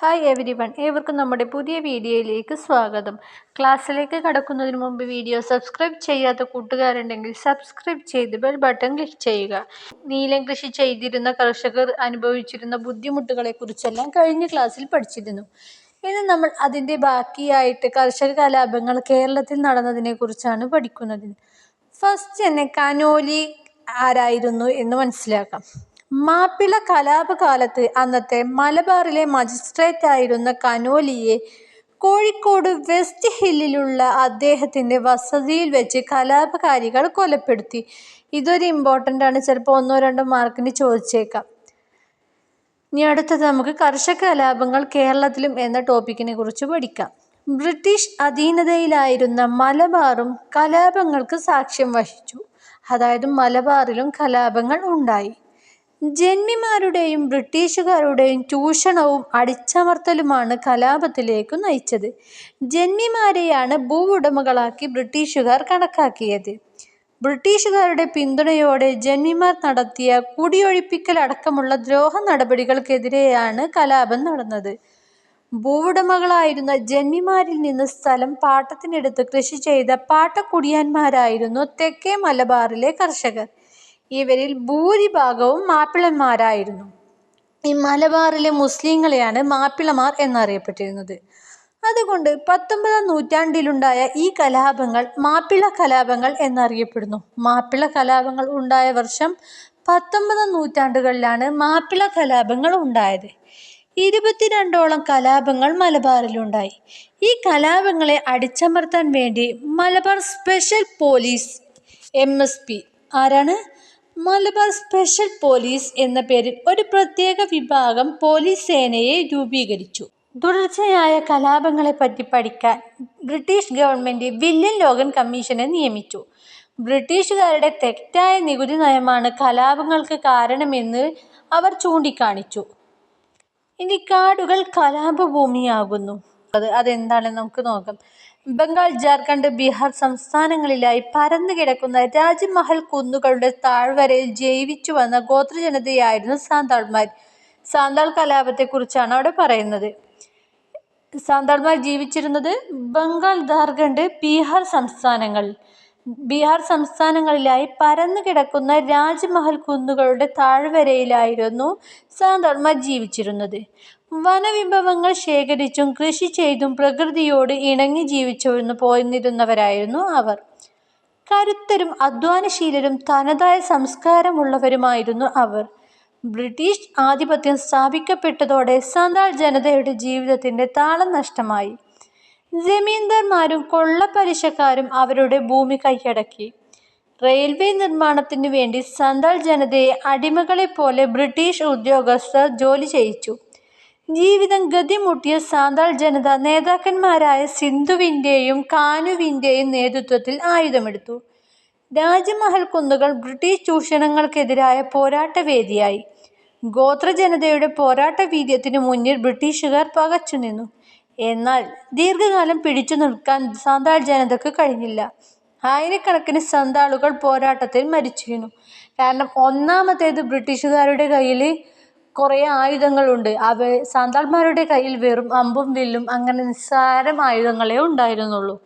Hi every one ഏവർക്കും നമ്മുടെ പുതിയ വീഡിയോയിലേക്ക് സ്വാഗതം. ക്ലാസ്സിലേക്ക് കടക്കുന്നതിന് മുമ്പ് വീഡിയോ സബ്സ്ക്രൈബ് ചെയ്യാത്ത കൂട്ടുകാരുണ്ടെങ്കിൽ സബ്സ്ക്രൈബ് ചെയ്ത് ബെൽ ബട്ടൺ ക്ലിക്ക് ചെയ്യുക. നീലം കൃഷി ചെയ്തിരുന്ന കർഷകർ അനുഭവിച്ചിരുന്ന ബുദ്ധിമുട്ടുകളെക്കുറിച്ചെല്ലാം കഴിഞ്ഞ ക്ലാസ്സിൽ പഠിച്ചിരുന്നു. ഇന്ന് നമ്മൾ അതിന്റെ ബാക്കിയായിട്ട് കർഷക കലാപങ്ങൾ കേരളത്തിൽ നടന്നതിനെക്കുറിച്ചാണ് പഠിക്കുന്നത്. ഫസ്റ്റ് തന്നെ കനോലി ആരായിരുന്നു എന്ന് മനസ്സിലാക്കാം. മാപ്പിള കലാപകാലത്ത് അന്നത്തെ മലബാറിലെ മജിസ്ട്രേറ്റ് ആയിരുന്ന കനോലിയെ കോഴിക്കോട് വെസ്റ്റ് ഹില്ലിലുള്ള അദ്ദേഹത്തിന്റെ വസതിയിൽ വെച്ച് കലാപകാരികൾ കൊലപ്പെടുത്തി. ഇതൊരു ഇമ്പോർട്ടന്റ് ആണ്. ചിലപ്പോൾ ഒന്നോ രണ്ടോ മാർക്കിന് ചോദിച്ചേക്കാം. ഇനി അടുത്തത് നമുക്ക് കർഷക കലാപങ്ങൾ കേരളത്തിലും എന്ന ടോപ്പിക്കിനെ കുറിച്ച് പഠിക്കാം. ബ്രിട്ടീഷ് അധീനതയിലായിരുന്ന മലബാറും കലാപങ്ങൾക്ക് സാക്ഷ്യം വഹിച്ചു. അതായത് മലബാറിലും കലാപങ്ങൾ ഉണ്ടായി. ജന്മിമാരുടെയും ബ്രിട്ടീഷുകാരുടെയും ചൂഷണവും അടിച്ചമർത്തലുമാണ് കലാപത്തിലേക്ക് നയിച്ചത്. ജന്മിമാരെയാണ് ഭൂവുടമകളാക്കി ബ്രിട്ടീഷുകാർ കണക്കാക്കിയത്. ബ്രിട്ടീഷുകാരുടെ പിന്തുണയോടെ ജന്മിമാർ നടത്തിയ കുടിയൊഴിപ്പിക്കൽ അടക്കമുള്ള ദ്രോഹ നടപടികൾക്കെതിരെയാണ് കലാപം നടന്നത്. ഭൂവുടമകളായിരുന്ന ജന്മിമാരിൽ നിന്ന് സ്ഥലം പാട്ടത്തിനെടുത്ത് കൃഷി ചെയ്ത പാട്ടക്കുടിയാന്മാരായിരുന്നു തെക്കേ മലബാറിലെ കർഷകർ. ഇവരിൽ ഭൂരിഭാഗവും മാപ്പിളന്മാരായിരുന്നു. ഈ മലബാറിലെ മുസ്ലിങ്ങളെയാണ് മാപ്പിളമാർ എന്നറിയപ്പെട്ടിരുന്നത്. അതുകൊണ്ട് പത്തൊമ്പതാം നൂറ്റാണ്ടിലുണ്ടായ ഈ കലാപങ്ങൾ മാപ്പിള കലാപങ്ങൾ എന്നറിയപ്പെടുന്നു. മാപ്പിള കലാപങ്ങൾ ഉണ്ടായ വർഷം പത്തൊമ്പതാം നൂറ്റാണ്ടുകളിലാണ് മാപ്പിള കലാപങ്ങൾ ഉണ്ടായത്. ഇരുപത്തിരണ്ടോളം കലാപങ്ങൾ മലബാറിലുണ്ടായി. ഈ കലാപങ്ങളെ അടിച്ചമർത്താൻ വേണ്ടി Malabar special police M S P. ആരാണ്? മലബാർ സ്പെഷ്യൽ പോലീസ് എന്ന പേരിൽ ഒരു പ്രത്യേക വിഭാഗം പോലീസ് സേനയെ രൂപീകരിച്ചു. തുടർച്ചയായ കലാപങ്ങളെപ്പറ്റി പഠിക്കാൻ ബ്രിട്ടീഷ് ഗവൺമെന്റ് വില്യം ലോഗൻ കമ്മീഷനെ നിയമിച്ചു. ബ്രിട്ടീഷുകാരുടെ തെറ്റായ നികുതി നയമാണ് കലാപങ്ങൾക്ക് കാരണമെന്ന് അവർ ചൂണ്ടിക്കാണിച്ചു. ഇനി കാടുകൾ കലാപഭൂമിയാകുന്നു. അത് അതെന്താണെന്ന് നമുക്ക് നോക്കാം. ബംഗാൾ ജാർഖണ്ഡ് ബീഹാർ സംസ്ഥാനങ്ങളിലായി പരന്നു കിടക്കുന്ന രാജ്മഹൽ കുന്നുകളുടെ താഴ്വരയിൽ ജീവിച്ചു വന്ന ഗോത്രജനതയായിരുന്നു സാന്താൾമാർ. സാന്താൾ കലാപത്തെക്കുറിച്ചാണ് അവിടെ പറയുന്നത്. സാന്താൾമാർ ജീവിച്ചിരുന്നത് ബംഗാൾ ജാർഖണ്ഡ് ബീഹാർ സംസ്ഥാനങ്ങൾ. ബീഹാർ സംസ്ഥാനങ്ങളിലായി പരന്നു കിടക്കുന്ന രാജ്മഹൽ കുന്നുകളുടെ താഴ്വരയിലായിരുന്നു സാന്താൾമാർ ജീവിച്ചിരുന്നത്. വനവിഭവങ്ങൾ ശേഖരിച്ചും കൃഷി ചെയ്തും പ്രകൃതിയോട് ഇണങ്ങി ജീവിച്ചു പോന്നിരുന്നവരായിരുന്നു അവർ. കരുത്തരും അധ്വാനശീലരും തനതായ സംസ്കാരമുള്ളവരുമായിരുന്നു അവർ. ബ്രിട്ടീഷ് ആധിപത്യം സ്ഥാപിക്കപ്പെട്ടതോടെ സാന്താൾ ജനതയുടെ ജീവിതത്തിന്റെ താളം നഷ്ടമായി. ജമീന്ദാർമാരും കൊള്ളപ്പലിശക്കാരും അവരുടെ ഭൂമി കൈയടക്കി. റെയിൽവേ നിർമ്മാണത്തിനു വേണ്ടി സന്താൾ ജനതയെ അടിമകളെപ്പോലെ ബ്രിട്ടീഷ് ഉദ്യോഗസ്ഥർ ജോലി ചെയ്യിച്ചു. ജീവിതം ഗതിമുട്ടിയ സാന്താൾ ജനത നേതാക്കന്മാരായ സിന്ധുവിന്റെയും കാനുവിന്റെയും നേതൃത്വത്തിൽ ആയുധമെടുത്തു. രാജമഹൽ കുന്നുകൾ ബ്രിട്ടീഷ് ചൂഷണങ്ങൾക്കെതിരായ പോരാട്ടവേദിയായി. ഗോത്രജനതയുടെ പോരാട്ട വീര്യത്തിന് മുന്നിൽ ബ്രിട്ടീഷുകാർ പകച്ചുനിന്നു. എന്നാൽ ദീർഘകാലം പിടിച്ചു നിൽക്കാൻ സാന്താൾ ജനതക്ക് കഴിഞ്ഞില്ല. ആയിരക്കണക്കിന് സന്താളുകൾ പോരാട്ടത്തിൽ മരിച്ചിരുന്നു. കാരണം ഒന്നാമത്തേത് ബ്രിട്ടീഷുകാരുടെ കയ്യിൽ കുറേ ആയുധങ്ങളുണ്ട്. അവ സാന്താൾമാരുടെ കയ്യിൽ വെറും അമ്പും വില്ലും അങ്ങനെ നിസ്സാരം ആയുധങ്ങളേ ഉണ്ടായിരുന്നുള്ളൂ.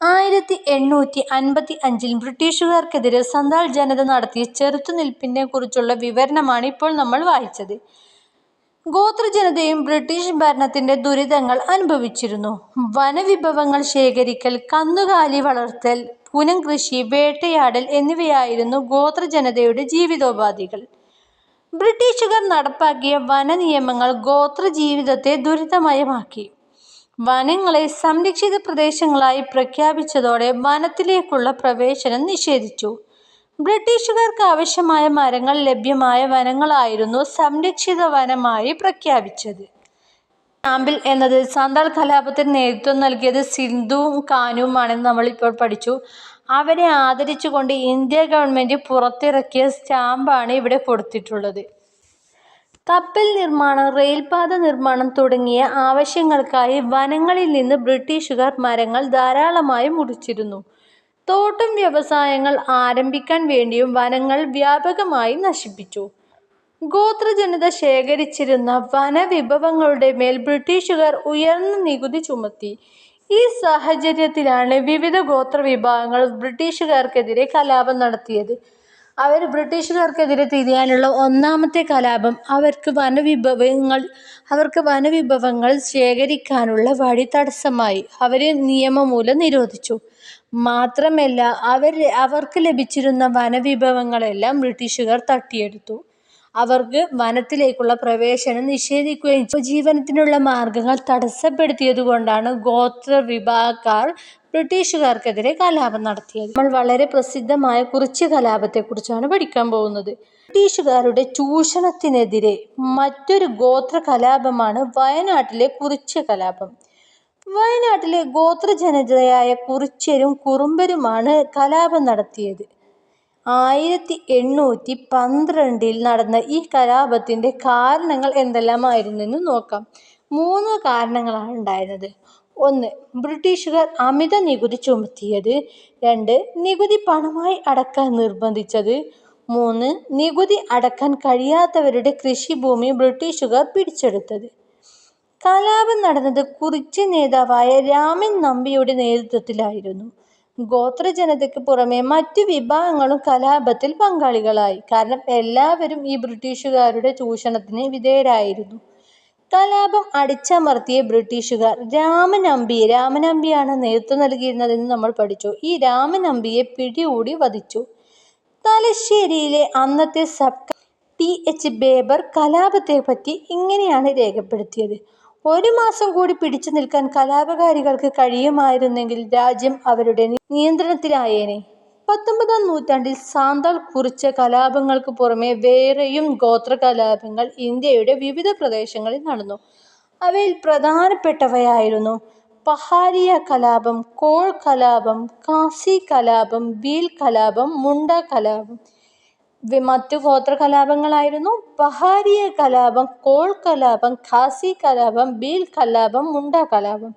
ആയിരത്തി എണ്ണൂറ്റി അൻപത്തി അഞ്ചിൽ ബ്രിട്ടീഷുകാർക്കെതിരെ സന്താൾ ജനത നടത്തിയ ചെറുത്തുനിൽപ്പിനെ കുറിച്ചുള്ള വിവരണമാണ് ഇപ്പോൾ നമ്മൾ വായിച്ചത്. ഗോത്രജനതയും ബ്രിട്ടീഷ് ഭരണത്തിന്റെ ദുരിതങ്ങൾ അനുഭവിച്ചിരുന്നു. വനവിഭവങ്ങൾ ശേഖരിക്കൽ കന്നുകാലി വളർത്തൽ പുനം കൃഷി വേട്ടയാടൽ എന്നിവയായിരുന്നു ഗോത്രജനതയുടെ ജീവിതോപാധികൾ. ബ്രിട്ടീഷുകാർ നടപ്പാക്കിയ വന നിയമങ്ങൾ ഗോത്ര ജീവിതത്തെ ദുരിതമയമാക്കി. വനങ്ങളെ സംരക്ഷിത പ്രദേശങ്ങളായി പ്രഖ്യാപിച്ചതോടെ വനത്തിലേക്കുള്ള പ്രവേശനം നിഷേധിച്ചു. ബ്രിട്ടീഷുകാർക്ക് ആവശ്യമായ മരങ്ങൾ ലഭ്യമായ വനങ്ങളായിരുന്നു സംരക്ഷിത വനമായി പ്രഖ്യാപിച്ചത്. ആമ്പിൽ എന്നത് സാന്താൾ കലാപത്തിന് നേതൃത്വം നൽകിയത് സിന്ധുവും കാനുവുമാണെന്ന് നമ്മളിപ്പോൾ പഠിച്ചു. അവരെ ആദരിച്ചുകൊണ്ട് ഇന്ത്യ ഗവൺമെന്റ് പുറത്തിറക്കിയ സ്റ്റാമ്പാണ് ഇവിടെ കൊടുത്തിട്ടുള്ളത്. കപ്പൽ നിർമ്മാണം റെയിൽപാത നിർമ്മാണം തുടങ്ങിയ ആവശ്യങ്ങൾക്കായി വനങ്ങളിൽ നിന്ന് ബ്രിട്ടീഷുകാർ മരങ്ങൾ ധാരാളമായി മുറിച്ചിരുന്നു. തോട്ടം വ്യവസായങ്ങൾ ആരംഭിക്കാൻ വേണ്ടിയും വനങ്ങൾ വ്യാപകമായി നശിപ്പിച്ചു. ഗോത്രജനത ശേഖരിച്ചിരുന്ന വനവിഭവങ്ങളുടെ മേൽ ബ്രിട്ടീഷുകാർ ഉയർന്ന നികുതി ചുമത്തി. ഈ സാഹചര്യത്തിലാണ് വിവിധ ഗോത്ര വിഭാഗങ്ങൾ ബ്രിട്ടീഷുകാർക്കെതിരെ കലാപം നടത്തിയത്. അവർ ബ്രിട്ടീഷുകാർക്കെതിരെ തിരിയാനുള്ള ഒന്നാമത്തെ കലാപം അവർക്ക് വനവിഭവങ്ങൾ അവർക്ക് വനവിഭവങ്ങൾ ശേഖരിക്കാനുള്ള വഴി തടസ്സമായി അവരെ നിയമമൂലം നിരോധിച്ചു. മാത്രമല്ല അവർ അവർക്ക് ലഭിച്ചിരുന്ന വനവിഭവങ്ങളെല്ലാം ബ്രിട്ടീഷുകാർ തട്ടിയെടുത്തു. അവർക്ക് വനത്തിലേക്കുള്ള പ്രവേശനം നിഷേധിക്കുകയും. ഉപജീവനത്തിനുള്ള മാർഗങ്ങൾ തടസ്സപ്പെടുത്തിയതുകൊണ്ടാണ് ഗോത്രവിഭാഗക്കാർ ബ്രിട്ടീഷുകാർക്കെതിരെ കലാപം നടത്തിയത്. നമ്മൾ വളരെ പ്രസിദ്ധമായ കുറിച്യ കലാപത്തെക്കുറിച്ചാണ് പഠിക്കാൻ പോകുന്നത്. ബ്രിട്ടീഷുകാരുടെ ചൂഷണത്തിനെതിരെ മറ്റൊരു ഗോത്ര കലാപമാണ് വയനാട്ടിലെ കുറിച്ച് കലാപം വയനാട്ടിലെ ഗോത്ര ഗോത്രജനതയായ കുറിച്യരും കുറുമ്പരുമാണ് കലാപം നടത്തിയത്. ആയിരത്തി എണ്ണൂറ്റി പന്ത്രണ്ടിൽ നടന്ന ഈ കലാപത്തിന്റെ കാരണങ്ങൾ എന്തെല്ലാമായിരുന്നെന്ന് നോക്കാം. മൂന്ന് കാരണങ്ങളാണ് ഉണ്ടായിരുന്നത്. ഒന്ന്. ബ്രിട്ടീഷുകാർ അമിത നികുതി ചുമത്തിയത്. രണ്ട്. നികുതി പണമായി അടക്കാൻ നിർബന്ധിച്ചത്. മൂന്ന്. നികുതി അടക്കാൻ കഴിയാത്തവരുടെ കൃഷിഭൂമി ബ്രിട്ടീഷുകാർ പിടിച്ചെടുത്തത്. കലാപം നടന്നത് കുറിച്ച് നേതാവായ രാമൻ നമ്പിയുടെ നേതൃത്വത്തിലായിരുന്നു. ഗോത്രജനതയ്ക്ക് പുറമെ മറ്റു വിഭാഗങ്ങളും കലാപത്തിൽ പങ്കാളികളായി. കാരണം എല്ലാവരും ഈ ബ്രിട്ടീഷുകാരുടെ ചൂഷണത്തിന് വിധേയരായിരുന്നു. കലാപം അടിച്ചമർത്തിയ ബ്രിട്ടീഷുകാർ രാമനമ്പിയെ രാമനമ്പിയാണ് നേതൃത്വം നൽകിയിരുന്നതെന്ന് നമ്മൾ പഠിച്ചു. ഈ രാമനമ്പിയെ പിടികൂടി വധിച്ചു. തലശ്ശേരിയിലെ അന്നത്തെ സബ് ടി. എച്ച്. ബേബർ കലാപത്തെപ്പറ്റി ഇങ്ങനെയാണ് രേഖപ്പെടുത്തിയത്. ഒരു മാസം കൂടി പിടിച്ചു നിൽക്കാൻ കലാപകാരികൾക്ക് കഴിയുമായിരുന്നെങ്കിൽ രാജ്യം അവരുടെ നിയന്ത്രണത്തിലായേനെ. പത്തൊമ്പതാം നൂറ്റാണ്ടിൽ സാന്താൾ കുറിച്ച കലാപങ്ങൾക്ക് പുറമെ വേറെയും ഗോത്ര കലാപങ്ങൾ ഇന്ത്യയുടെ വിവിധ പ്രദേശങ്ങളിൽ നടന്നു. അവയിൽ പ്രധാനപ്പെട്ടവയായിരുന്നു പഹാരിയ കലാപം, കോൾ കലാപം, കാസി കലാപം, ബീൽ കലാപം, മുണ്ട കലാപം. മറ്റു ഗോത്ര കലാപങ്ങളായിരുന്നു പഹാരിയ കലാപം, കോൾ കലാപം, ഖാസി കലാപം, ബീൽ കലാപം, മുണ്ട കലാപം.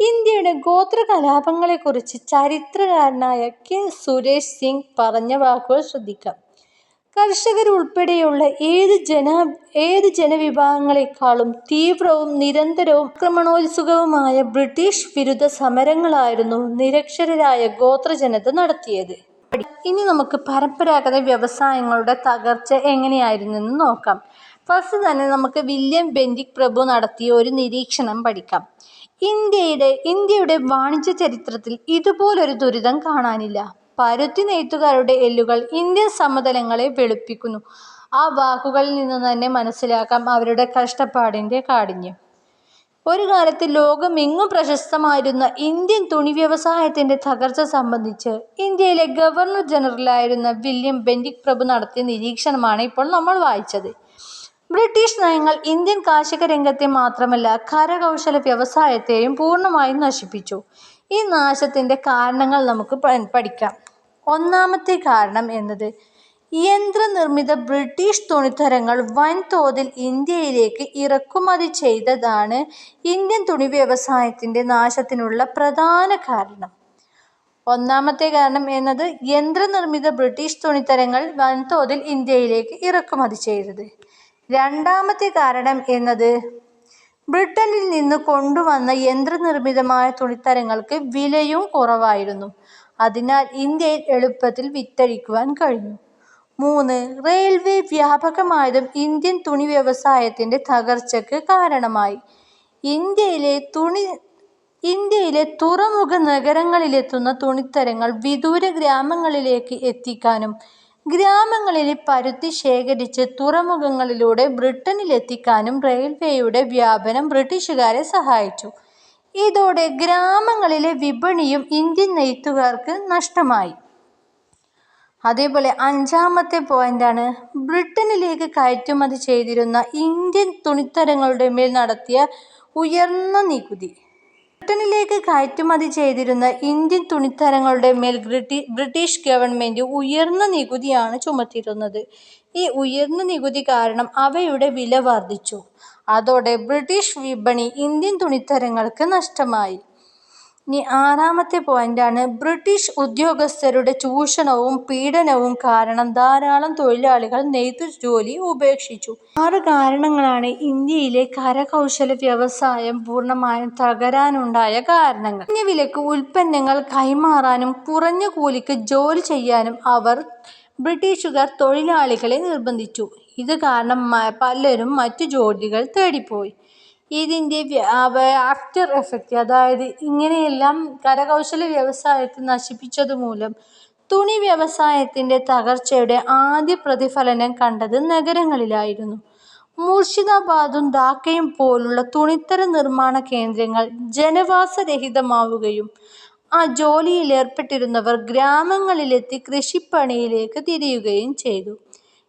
ഇന്ത്യയുടെ ഗോത്ര ഗോത്രകലാപങ്ങളെക്കുറിച്ച് ചരിത്രകാരനായ കെ. സുരേഷ് സിംഗ് പറഞ്ഞ വാക്കുകൾ ശ്രദ്ധിക്കാം. കർഷകരുൾപ്പെടെയുള്ള ഏത് ജനവിഭാഗങ്ങളെക്കാളും തീവ്രവും നിരന്തരവും ആക്രമണോത്സുകവുമായ ബ്രിട്ടീഷ് വിരുദ്ധ സമരങ്ങളായിരുന്നു നിരക്ഷരരായ ഗോത്രജനത നടത്തിയത്. ഇനി നമുക്ക് പരമ്പരാഗത വ്യവസായങ്ങളുടെ തകർച്ച എങ്ങനെയായിരുന്നു എന്ന് നോക്കാം. ഫസ്റ്റ് തന്നെ നമുക്ക് വില്യം ബെൻഡിക് പ്രഭു നടത്തിയ ഒരു നിരീക്ഷണം പഠിക്കാം. ഇന്ത്യയുടെ ഇന്ത്യയുടെ വാണിജ്യ ചരിത്രത്തിൽ ഇതുപോലൊരു ദുരിതം കാണാനില്ല. പരുത്തി നെയ്ത്തുകാരുടെ എല്ലുകൾ ഇന്ത്യൻ സമതലങ്ങളെ വെളുപ്പിക്കുന്നു. ആ വാക്കുകളിൽ നിന്ന് തന്നെ മനസ്സിലാക്കാം അവരുടെ കഷ്ടപ്പാടിന്റെ കാഠിന്യം. ഒരുകാലത്ത് ലോകമെങ്ങും പ്രശസ്തമായിരുന്ന ഇന്ത്യൻ തുണി വ്യവസായത്തിന്റെ തകർച്ച സംബന്ധിച്ച് ഇന്ത്യയിലെ ഗവർണർ ജനറലായിരുന്ന വില്യം ബെൻഡിക് പ്രഭു നടത്തിയ നിരീക്ഷണമാണ് ഇപ്പോൾ നമ്മൾ വായിച്ചത്. ബ്രിട്ടീഷ് നയങ്ങൾ ഇന്ത്യൻ കാർഷിക രംഗത്തെ മാത്രമല്ല കരകൗശല വ്യവസായത്തെയും പൂർണമായും നശിപ്പിച്ചു. ഈ നാശത്തിന്റെ കാരണങ്ങൾ നമുക്ക് പഠിക്കാം. ഒന്നാമത്തെ കാരണം എന്നത് യന്ത്രനിർമിത ബ്രിട്ടീഷ് തുണിത്തരങ്ങൾ വൻതോതിൽ ഇന്ത്യയിലേക്ക് ഇറക്കുമതി ചെയ്തതാണ് ഇന്ത്യൻ തുണി വ്യവസായത്തിന്റെ നാശത്തിനുള്ള പ്രധാന കാരണം. ഒന്നാമത്തെ കാരണം എന്നത് യന്ത്രനിർമ്മിത ബ്രിട്ടീഷ് തുണിത്തരങ്ങൾ വൻതോതിൽ ഇന്ത്യയിലേക്ക് ഇറക്കുമതി ചെയ്തത്. രണ്ടാമത്തെ കാരണം എന്നത് ബ്രിട്ടനിൽ നിന്ന് കൊണ്ടുവന്ന യന്ത്രനിർമ്മിതമായ തുണിത്തരങ്ങൾക്ക് വിലയും കുറവായിരുന്നു. അതിനാൽ ഇന്ത്യയിൽ എളുപ്പത്തിൽ വിറ്റഴിക്കുവാൻ കഴിഞ്ഞു. മൂന്ന്. റെയിൽവേ വ്യാപകമായതും ഇന്ത്യൻ തുണി വ്യവസായത്തിന്റെ തകർച്ചയ്ക്ക് കാരണമായി. ഇന്ത്യയിലെ തുണി ഇന്ത്യയിലെ തുറമുഖ നഗരങ്ങളിലെത്തുന്ന തുണിത്തരങ്ങൾ വിദൂര ഗ്രാമങ്ങളിലേക്ക് എത്തിക്കാനും ഗ്രാമങ്ങളിലെ പരുത്തി ശേഖരിച്ച് തുറമുഖങ്ങളിലൂടെ ബ്രിട്ടനിലെത്തിക്കാനും റെയിൽവേയുടെ വ്യാപനം ബ്രിട്ടീഷുകാരെ സഹായിച്ചു. ഇതോടെ ഗ്രാമങ്ങളിലെ വിപണിയും ഇന്ത്യൻ നെയ്ത്തുകാർക്ക് നഷ്ടമായി. അതേപോലെ അഞ്ചാമത്തെ പോയിന്റാണ് ബ്രിട്ടനിലേക്ക് കയറ്റുമതി ചെയ്തിരുന്ന ഇന്ത്യൻ തുണിത്തരങ്ങളുടെ മേൽ നടത്തിയ ഉയർന്ന നികുതി. ബ്രിട്ടനിലേക്ക് കയറ്റുമതി ചെയ്തിരുന്ന ഇന്ത്യൻ തുണിത്തരങ്ങളുടെ മേൽ ബ്രിട്ടീഷ് ഗവൺമെന്റ് ഉയർന്ന നികുതിയാണ് ചുമത്തിയിരുന്നത്. ഈ ഉയർന്ന നികുതി കാരണം അവയുടെ വില വർദ്ധിച്ചു അതോടെ ബ്രിട്ടീഷ് വിപണി ഇന്ത്യൻ തുണിത്തരങ്ങൾക്ക് നഷ്ടമായി. ഇനി ആറാമത്തെ പോയിന്റാണ് ബ്രിട്ടീഷ് ഉദ്യോഗസ്ഥരുടെ ചൂഷണവും പീഡനവും കാരണം ധാരാളം തൊഴിലാളികൾ നെയ്ത്തുജോലി ഉപേക്ഷിച്ചു. ആറ് കാരണങ്ങളാണ് ഇന്ത്യയിലെ കരകൗശല വ്യവസായം പൂർണമായും തകരാനുണ്ടായ കാരണങ്ങൾ. ഇനി വിലക്ക് ഉൽപ്പന്നങ്ങൾ കൈമാറാനും കുറഞ്ഞ കൂലിക്ക് ജോലി ചെയ്യാനും അവർ ബ്രിട്ടീഷുകാർ തൊഴിലാളികളെ നിർബന്ധിച്ചു. ഇത് കാരണം പലരും മറ്റു ജോലികൾ തേടിപ്പോയി. ഇതിന്റെ ആഫ്റ്റർ എഫക്റ്റ് അതായത് ഇങ്ങനെയെല്ലാം കരകൗശല വ്യവസായത്തെ നശിപ്പിച്ചതുമൂലം തുണി വ്യവസായത്തിന്റെ തകർച്ചയുടെ ആദ്യ പ്രതിഫലനം കണ്ടത് നഗരങ്ങളിലായിരുന്നു. മൂർഷിദാബാദും ധാക്കയും പോലുള്ള തുണിത്തര നിർമ്മാണ കേന്ദ്രങ്ങൾ ജനവാസരഹിതമാവുകയും ആ ജോലിയിൽ ഏർപ്പെട്ടിരുന്നവർ ഗ്രാമങ്ങളിലെത്തി കൃഷിപ്പണിയിലേക്ക് തിരിയുകയും ചെയ്തു.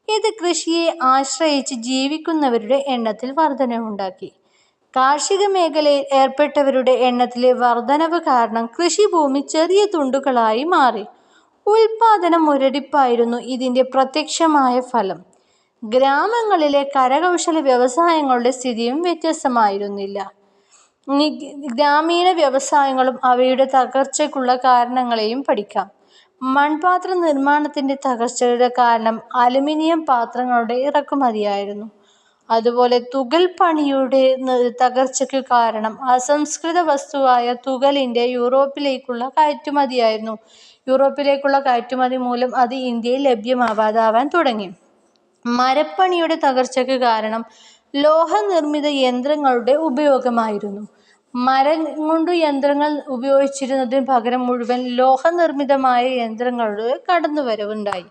ഇത് കൃഷിയെ ആശ്രയിച്ച് ജീവിക്കുന്നവരുടെ എണ്ണത്തിൽ വർധനവുണ്ടാക്കി. കാർഷികമേഖലയിൽ ഏർപ്പെട്ടവരുടെ എണ്ണത്തിലെ വർധനവ് കാരണം കൃഷിഭൂമി ചെറിയ തുണ്ടുകളായി മാറി. ഉൽപാദനം മുരടിപ്പായിരുന്നു ഇതിന്റെ പ്രത്യക്ഷമായ ഫലം. ഗ്രാമങ്ങളിലെ കരകൗശല വ്യവസായങ്ങളുടെ സ്ഥിതിയും വ്യത്യസ്തമായിരുന്നില്ല. ഗ്രാമീണ വ്യവസായങ്ങളും അവയുടെ തകർച്ചയ്ക്കുള്ള കാരണങ്ങളെയും പഠിക്കാം. മൺപാത്ര നിർമ്മാണത്തിന്റെ തകർച്ചയുടെ കാരണം അലുമിനിയം പാത്രങ്ങളുടെ ഇറക്കുമതിയായിരുന്നു. അതുപോലെ തുകൽ പണിയുടെ തകർച്ചയ്ക്ക് കാരണം അസംസ്കൃത വസ്തുവായ തുകലിന്റെ യൂറോപ്പിലേക്കുള്ള കയറ്റുമതിയായിരുന്നു. യൂറോപ്പിലേക്കുള്ള കയറ്റുമതി മൂലം അത് ഇന്ത്യയിൽ ലഭ്യമാവാതാവാൻ തുടങ്ങി. മരപ്പണിയുടെ തകർച്ചയ്ക്ക് കാരണം ലോഹനിർമ്മിത യന്ത്രങ്ങളുടെ ഉപയോഗമായിരുന്നു. മരം കൊണ്ടു യന്ത്രങ്ങൾ ഉപയോഗിച്ചിരുന്നതിന് പകരം മുഴുവൻ ലോഹനിർമ്മിതമായ യന്ത്രങ്ങളുടെ കടന്നുവരവുണ്ടായി.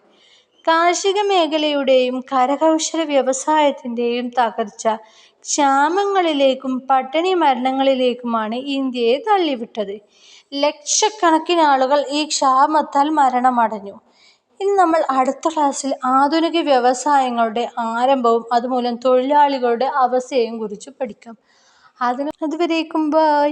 കാർഷികമേഖലയുടെയും കരകൗശല വ്യവസായത്തിന്റെയും തകർച്ച ക്ഷാമങ്ങളിലേക്കും പട്ടിണി മരണങ്ങളിലേക്കുമാണ് ഇന്ത്യയെ തള്ളിവിട്ടത്. ലക്ഷക്കണക്കിന് ആളുകൾ ഈ ക്ഷാമത്താൽ മരണമടഞ്ഞു. ഇനി നമ്മൾ അടുത്ത ക്ലാസ്സിൽ ആധുനിക വ്യവസായങ്ങളുടെ ആരംഭവും അതുമൂലം തൊഴിലാളികളുടെ അവസ്ഥയും കുറിച്ച് പഠിക്കാം. അതിന് അതുവരേക്കും ബൈ.